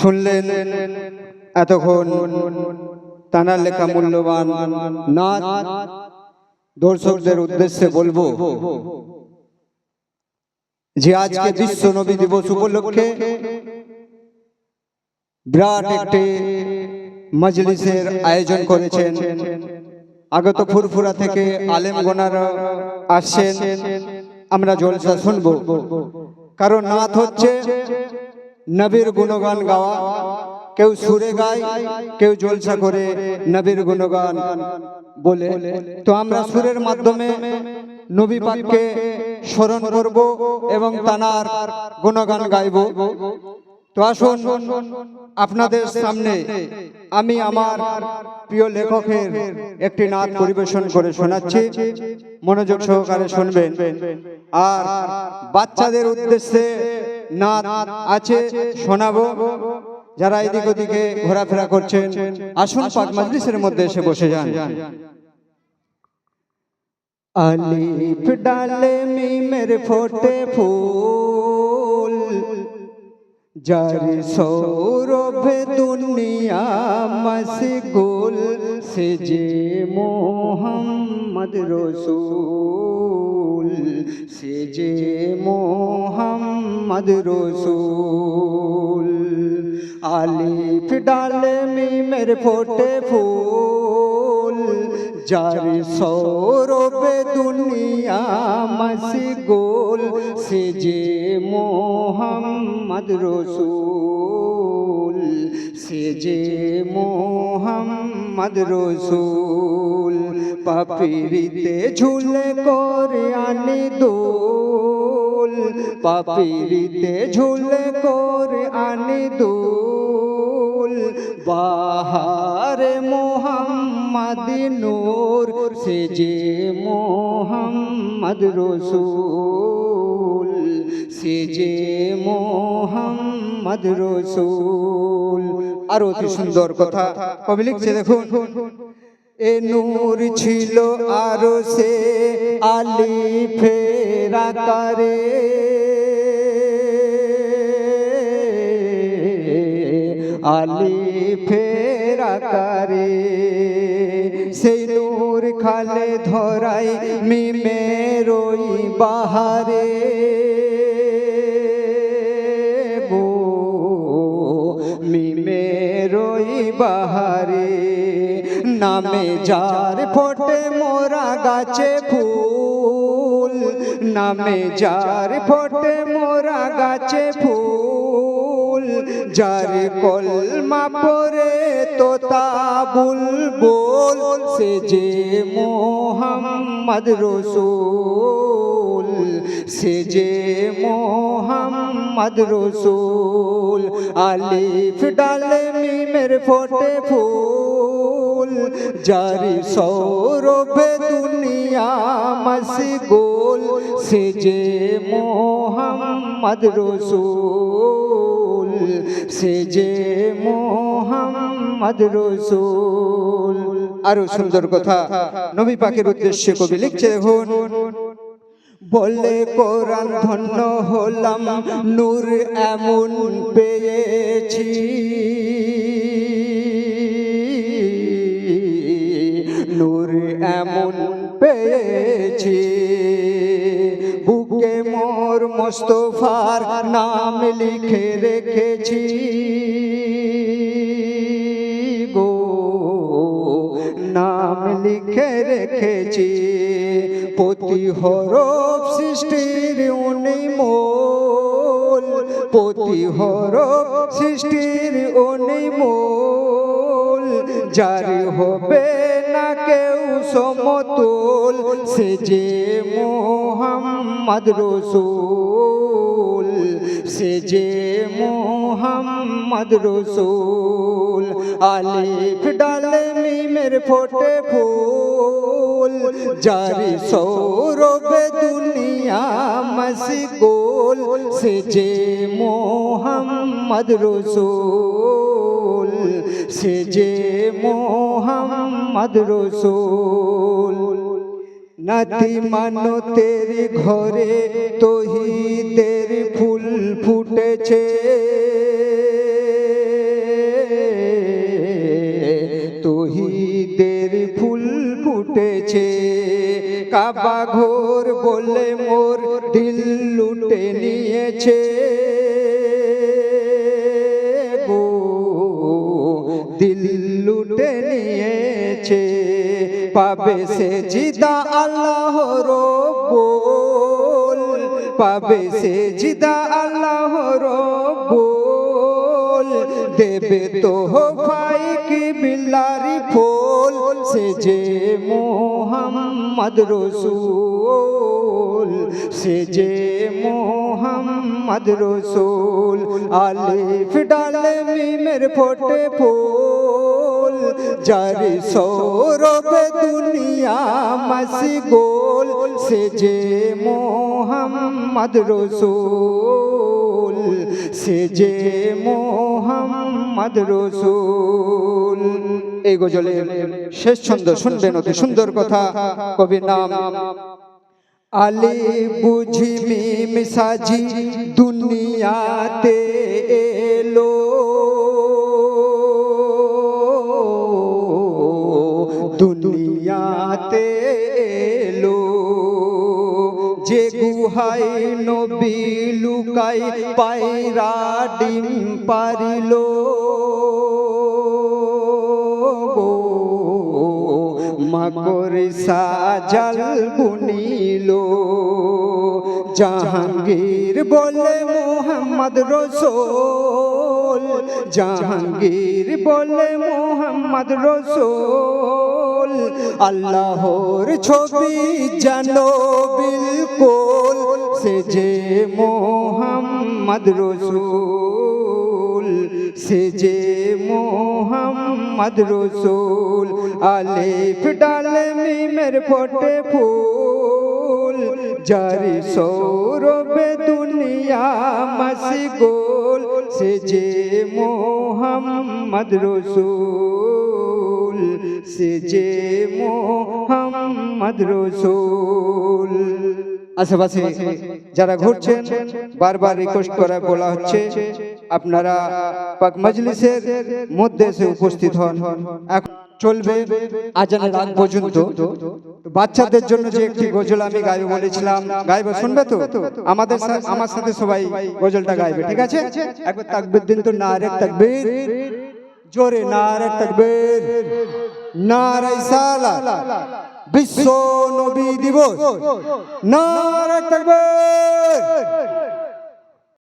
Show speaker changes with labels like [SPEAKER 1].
[SPEAKER 1] শুনলেন, এতক্ষণ তানার লেখা মূল্যবান নাচ দর্শকদের উদ্দেশ্যে বলব যে আজকে বিশ্ব নবী দিবস উপলক্ষে বিরাট একটি মজলিসের আয়োজন করেছেন। আগত ফুরফুরা থেকে আলেম গোনার আসছেন। আমরা জলসা শুনব। কারণ নাথ হচ্ছে নবীর গুণগান গাওয়া। কেউ সুরে গায়, কেউ জলসা করে নবীর গুণগান বলে। তো আমরা সুরের মাধ্যমে নবী পাককে স্মরণ করব এবং তানার গুণগান গাইব। তো আসুন আপনাদের সামনে আমি আমার প্রিয় লেখকের একটি নাচ পরিবেশন করে শোনাচ্ছি। মনোযোগ সহকারে শুনবেন। আর বাচ্চাদের উদ্দেশ্যে নাচ আছে, শোনাবো। যারা এদিক ওদিকে ঘোরাফেরা করছেন, আসুন পাক মজলিসের মধ্যে এসে বসে যান। আলিফ ডালে মিমের ফোটে ফুল জারি সৌরভে দুনিয়া মশগুল সে যে মোহাম্মদ রসুল। সে যে মোহাম্মদ রসুল। আলিফ ডালে মিমের ফোটে ফুল। জারি সৌরভে দুনিয়া মশগুল সে যে মোহাম্মদ রসুল। সে যে মোহাম্মদ রসুল পাপিরিতে ঝুলে করে আনি দোল পাপিরিতে ঝুলে করে আনি দোল বাহারে মোহাম্মদ নূর সে যে মোহাম্মদ রসুল সে যে মোহাম্মদ রসুল। আরও অতি সুন্দর কথা কবি লিখছে দেখুন। এ নূর ছিল আরও সে আলি ফেরা করে আলি ফেরা করে সেই নূর খালে ধরাই মিমেরই বাহারে। বাহারে। নামে যার ফোটে মোরা গাছে ফুল। নামে যার ফোটে মোরা গাছে ফুল। যার কলমা পরে তোতা বুলবুল সে যে মোহাম্মদ রসুল। সে যে মোহাম্মদ রসুল আলিফ ডালে মিমের ফোটে ফুল। জারি সৌরভে দুনিয়া মশগুল সে যে মোহাম্মদ রসুল। সে যে মোহাম্মদ রসুল। আরও সুন্দর কথা। নবী পাকের উদ্দেশ্যে কবি লিখছে দেখুন বলে কোরআন ধন্য হলাম, নূর এমন পেয়েছি। নূর এমন পেয়েছি, বুকে মোর মোস্তফার নাম লিখে রেখেছি। গো, নাম লিখে রেখেছি পতি হরফ সৃষ্টির উনি মোল পতি হরফ সৃষ্টির উনি মোল জারি হবে না কেউ সমতুল, সে যে মোহাম্মদ রসুল। সে যে মোহাম্মদ রসুল, আলিফ ডালে মিমের ফোটে ফুল জারি সৌরভে দুনিয়া মশগুল, সে যে মোহাম্মদ রসুল, সে যে মোহাম্মদ রসুল। নাতি মানো তেরি ঘরে তোহি তেরি ফুল ফুটেছে। তহিদের ফুল ফুটেছে। কাবা ঘোর বলে মোর দিল লুটে নিয়েছে। গো, দিল লুটে নিয়েছে। পাবে সে জিদা আল্লাহ রব্বুল, পাবে সে জিদা আল্লাহ রব্বুল। দেবে তো ভাই কি বিল্লারি ফুল, সে যে মোহাম্মদ রসুল, সে যে মোহাম্মদ রসুল। আলিফ ডালে মিমের ফোটে ফুল জারি সৌরভে দুনিয়া মাসি গোল, সে যে মোহাম্মদ রসুল, সে যে মোহাম্মদ রসুল। এই গজলের শেষ ছন্দ শুনবেন, অতি সুন্দর কথা, কবির নাম আলি বুঝি মিম সাজি দুনিয়াতে। লুকাই পায়রা ডিম পারিল। মকর সাজাল বুনিল। জাহাঙ্গীর বলে মোহাম্মদ রসোল। জাহাঙ্গীর বলে মোহাম্মদ রসোল। আল্লাহর ছবি জানো বিলকুল সে যে মোহাম্মদ রসুল সে যে মোহাম্মদ রসুল আলিফ ডালে মিমের ফোটে ফুল জারি সৌরভে দুনিয়া মাসি গোল সে যে মোহাম্মদ রসুল সে যে মোহাম্মদ রসুল আশেপাশে যারা ঘুরছেন বারবার রিকোয়েস্ট করা বলা হচ্ছে আপনারা পাক মজলিসের মধ্যে এসে উপস্থিত হন। এখন চলবে আজানের আগ পর্যন্ত। বাচ্চাদের জন্য যে একটি গজল আমি গাইবে বলেছিলাম। গাইবে শুনবে তো? আমাদের আমার সাথে সবাই গজলটা গাইবে ঠিক আছে? একবার তাকবীর দিন তো না রে তাকবীর। জোরে না রে তাকবীর। নারাই সালা বিশ্ব নবী দিবস নারায় তাকবীর